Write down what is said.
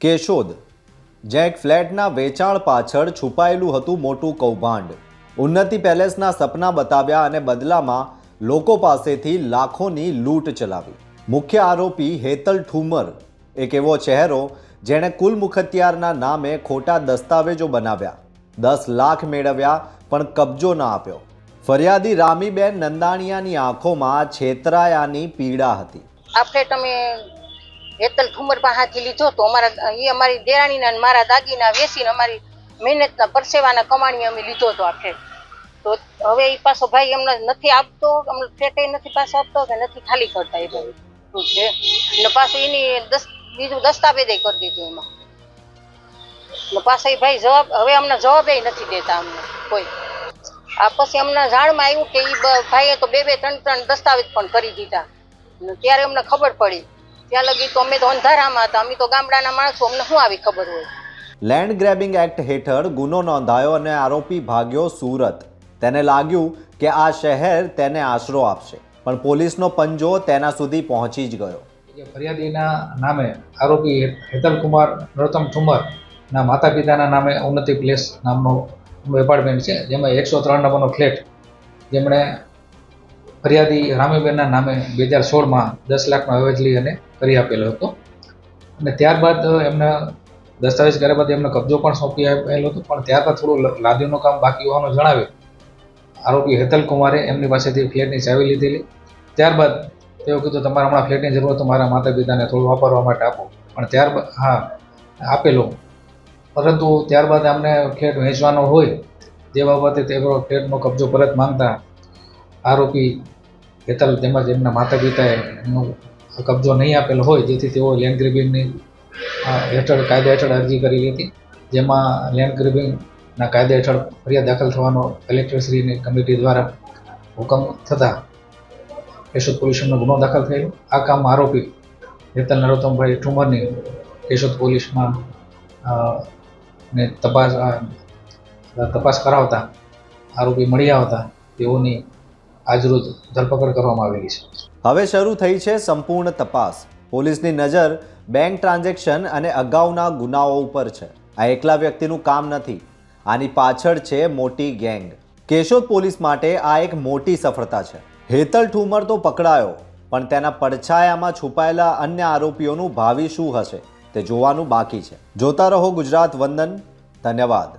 Keshod Jack ફ્લેટના વેચાણ પાછળ છુપાયેલું હતું મોટું કૌભાંડ. ઉન્નતિ પેલેસના સપના બતાવ્યા અને બદલામાં લોકો પાસેથી લાખોની લૂંટ ચલાવી. મુખ્ય આરોપી હેતલ ઠુમર, એક એવો ચહેરો જેણે કુલ મુખત્યારના નામે ખોટા દસ્તાવેજો બનાવ્યા. દસ લાખ મેળવ્યા, પણ કબજો ન આપ્યો. ફરિયાદી રામીબેન નંદાણીયાની આંખોમાં છેતરાયાની પીડા હતી. આ ફ્લેટ હેતલ ઠુમર પાસેથી લીધો તો અમારા એ અમારી દેરાણીના અને મારા દાગીના વેચીને અમારી મહેનતના પરસેવાના કમાણી અમે લીધો હતો આ ફ્લેટ તો હવે એ પાછો ભાઈ એમને નથી આપતો, અમને ફ્લેટ નથી પાછો આપતો કે નથી ખાલી કરતા એ ભાઈ શું છે. ને પાછું એની દસ, બીજું દસ્તાવેજ કરી દીધું એમાં. ને પાછો એ ભાઈ જવાબ, હવે અમને જવાબ નથી દેતા અમને કોઈ. આ પછી અમને જાણમાં આવ્યું કે એ ભાઈએ તો બે બે, ત્રણ ત્રણ દસ્તાવેજ પણ કરી દીધા. ત્યારે અમને ખબર પડી ત્યાં લગી તો અમે તો અંધારામાં હતા. અમે તો ગામડાના માણસો. અમને શું આવી ખબર હોય? લેન્ડ ગ્રેબિંગ એક્ટ હેઠળ ગુનો નોંધાયો અને આરોપી ભાગ્યો સુરત. તેને લાગ્યું કે આ શહેર તેને આશરો આપશે. પણ પોલીસનો પંજો તેના સુધી પહોંચી જ ગયો. ફરિયાદીના નામે આરોપી હેતલ કુમાર નરોત્તમ ઠુમર ના માતા પિતાના નામે ઉન્નતિ પ્લેસ નામનો એપાર્ટમેન્ટ છે. જેમાં એકસો ત્રણ નંબરનો ફ્લેટ જેમણે ફરિયાદી રામીબેનના નામે બે હજાર સોળમાં દસ લાખનો અવેજલી અને કરી આપેલો હતો. અને ત્યારબાદ એમને દસ્તાવેજ કર્યા બાદ એમને કબજો પણ સોંપી આપેલો હતો. પણ ત્યારબાદ થોડું લાદીનું કામ બાકી હોવાનું જણાવ્યું. આરોપી હેતલ કુમારે એમની પાસેથી ફ્લેટની ચાવી લીધેલી. ત્યારબાદ તેઓ કીધું, તમારે હમણાં ફ્લેટની જરૂર હોય મારા માતા પિતાને થોડું વાપરવા માટે આપો. પણ ત્યારબાદ હા, આપેલો. પરંતુ ત્યારબાદ અમને ફ્લેટ વહેંચવાનો હોય જે બાબતે તેઓ ફ્લેટનો કબજો પરત માંગતા આરોપી હેતલ તેમજ એમના માતા પિતાએ એમનો કબજો નહીં આપેલો હોય, જેથી તેઓ લેન્ડ ગ્રેબિંગની હેઠળ, કાયદા હેઠળ અરજી કરેલી હતી જેમાં લેન્ડ ગ્રેબિંગના કાયદા હેઠળ ફરિયાદ દાખલ થવાનો કલેક્ટરશ્રીની કમિટી દ્વારા હુકમ થતાં કેશોદ પોલીસનો ગુનો દાખલ થયેલો. આ કામ આરોપી હેતલ નરોત્તમભાઈ ઠુમરની કેશોદ પોલીસમાં ને તપાસ તપાસ કરાવતા આરોપી મળી આવતા તેઓની આજરોજ ધરપકડ કરવામાં આવેલી છે. હવે શરૂ થઈ છે સંપૂર્ણ તપાસ. પોલીસની નજર બેંક ટ્રાન્ઝેક્શન અને અગાઉના ગુનાઓ ઉપર છે. આ એકલા વ્યક્તિનું કામ નથી. આની પાછળ છે મોટી ગેંગ. કેશોદ પોલીસ માટે આ એક મોટી સફળતા છે. હેતલ ઠુમર તો પકડાયો, પણ તેના પડછાયામાં છુપાયેલા અન્ય આરોપીઓનું ભાવિ શું હશે તે જોવાનું બાકી છે. જોતા રહો ગુજરાત વંદન. ધન્યવાદ.